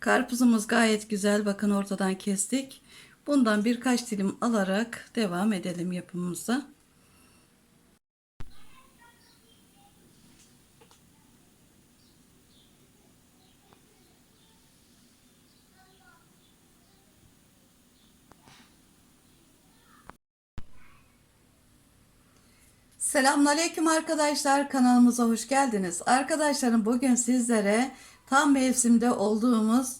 Karpuzumuz gayet güzel. Bakın ortadan kestik. Bundan birkaç dilim alarak devam edelim yapımımıza. Selamünaleyküm arkadaşlar kanalımıza hoş geldiniz. Arkadaşlarım bugün sizlere tam mevsimde olduğumuz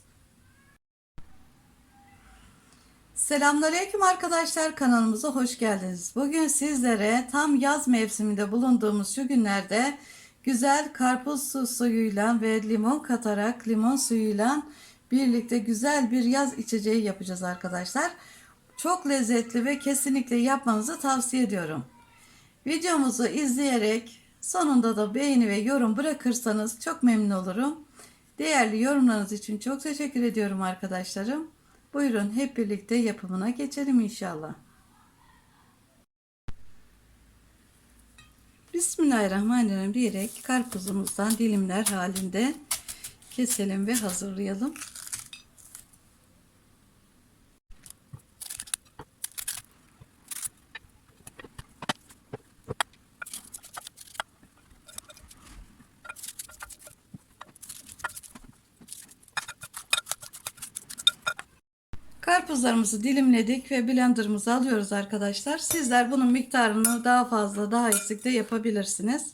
Selamünaleyküm arkadaşlar kanalımıza hoş geldiniz. Bugün sizlere tam yaz mevsiminde bulunduğumuz şu günlerde güzel karpuz su suyuyla ve limon katarak limon suyuyla birlikte güzel bir yaz içeceği yapacağız arkadaşlar. Çok lezzetli ve kesinlikle yapmanızı tavsiye ediyorum. Videomuzu izleyerek sonunda da beğeni ve yorum bırakırsanız çok memnun olurum. Değerli yorumlarınız için çok teşekkür ediyorum arkadaşlarım. Buyurun hep birlikte yapımına geçelim inşallah. Bismillahirrahmanirrahim diyerek karpuzumuzdan dilimler halinde keselim ve hazırlayalım. Karpuzlarımızı dilimledik ve blenderımıza alıyoruz arkadaşlar. Sizler bunun miktarını daha fazla daha eksik de yapabilirsiniz.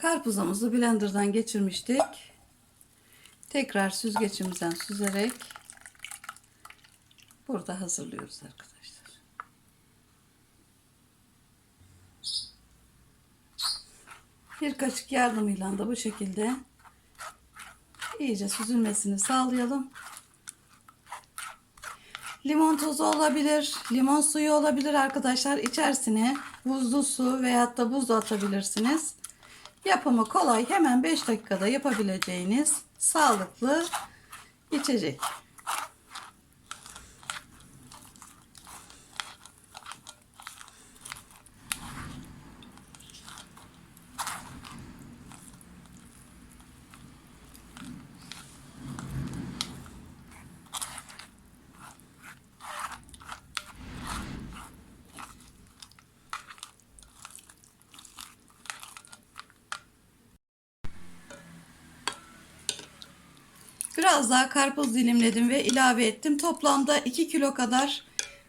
Karpuzumuzu blenderdan geçirmiştik. Tekrar süzgeçimizden süzerek burada hazırlıyoruz arkadaşlar. Bir kaşık yardımıyla da bu şekilde iyice süzülmesini sağlayalım. Limon tozu olabilir, limon suyu olabilir arkadaşlar. İçerisine buzlu su veyahut da buz atabilirsiniz. Yapımı kolay, hemen 5 dakikada yapabileceğiniz sağlıklı içecek. Biraz daha karpuz dilimledim ve ilave ettim. Toplamda 2 kilo kadar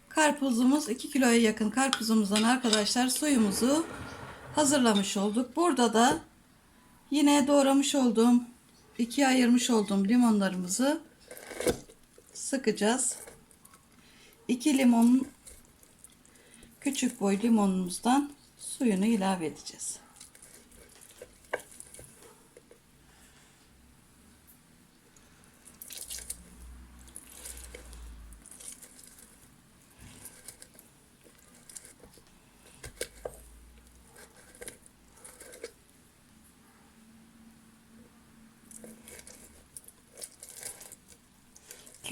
karpuzumuz, 2 kiloya yakın karpuzumuzdan arkadaşlar suyumuzu hazırlamış olduk. Burada da yine doğramış olduğum, ikiye ayırmış olduğum limonlarımızı sıkacağız. 2 limon küçük boy limonumuzdan suyunu ilave edeceğiz.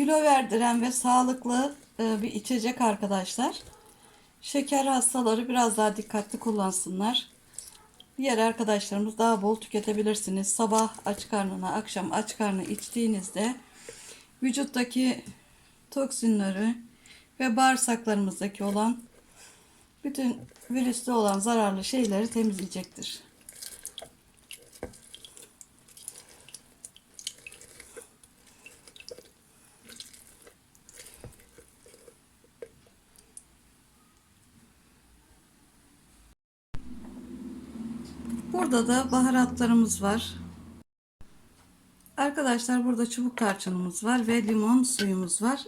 Kilo verdiren ve sağlıklı e, bir içecek arkadaşlar. Şeker hastaları biraz daha dikkatli kullansınlar. Diğer arkadaşlarımız daha bol tüketebilirsiniz. Sabah aç karnına, akşam aç karnına içtiğinizde vücuttaki toksinleri ve bağırsaklarımızdaki olan bütün virüste olan zararlı şeyleri temizleyecektir. Burada da baharatlarımız var. Arkadaşlar burada çubuk tarçınımız var ve limon suyumuz var.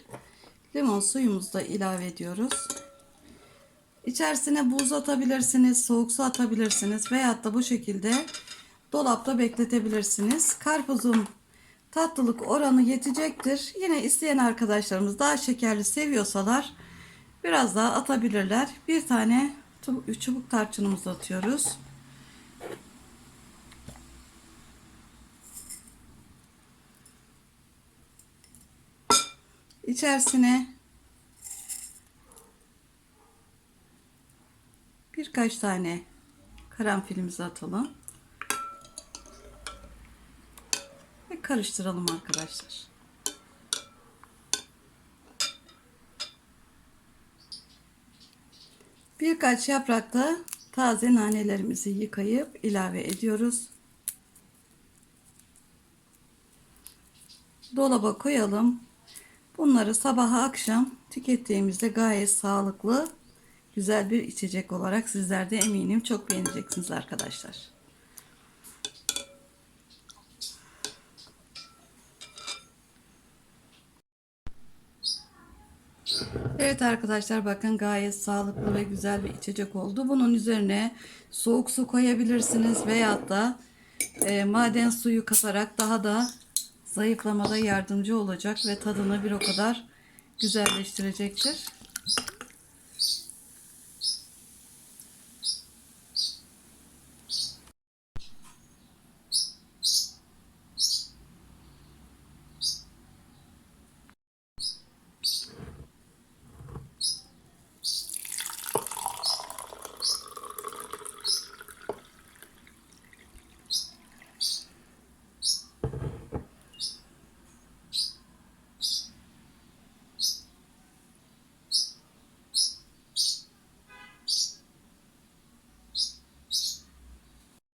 Limon suyumuzu da ilave ediyoruz. İçerisine buz atabilirsiniz, soğuk su atabilirsiniz veyahut da bu şekilde dolapta bekletebilirsiniz. Karpuzum tatlılık oranı yetecektir. Yine isteyen arkadaşlarımız daha şekerli seviyorsalar biraz daha atabilirler. Bir tane çubuk tarçınımızı atıyoruz. İçerisine birkaç tane karanfilimizi atalım. Ve karıştıralım arkadaşlar. Birkaç yaprakta taze nanelerimizi yıkayıp ilave ediyoruz. Dolaba koyalım. Bunları sabaha akşam tükettiğimizde gayet sağlıklı, güzel bir içecek olarak sizler de eminim çok beğeneceksiniz arkadaşlar. Evet arkadaşlar bakın gayet sağlıklı ve güzel bir içecek oldu. Bunun üzerine soğuk su koyabilirsiniz veyahut da e, maden suyu katarak daha da zayıflamada yardımcı olacak ve tadını bir o kadar güzelleştirecektir.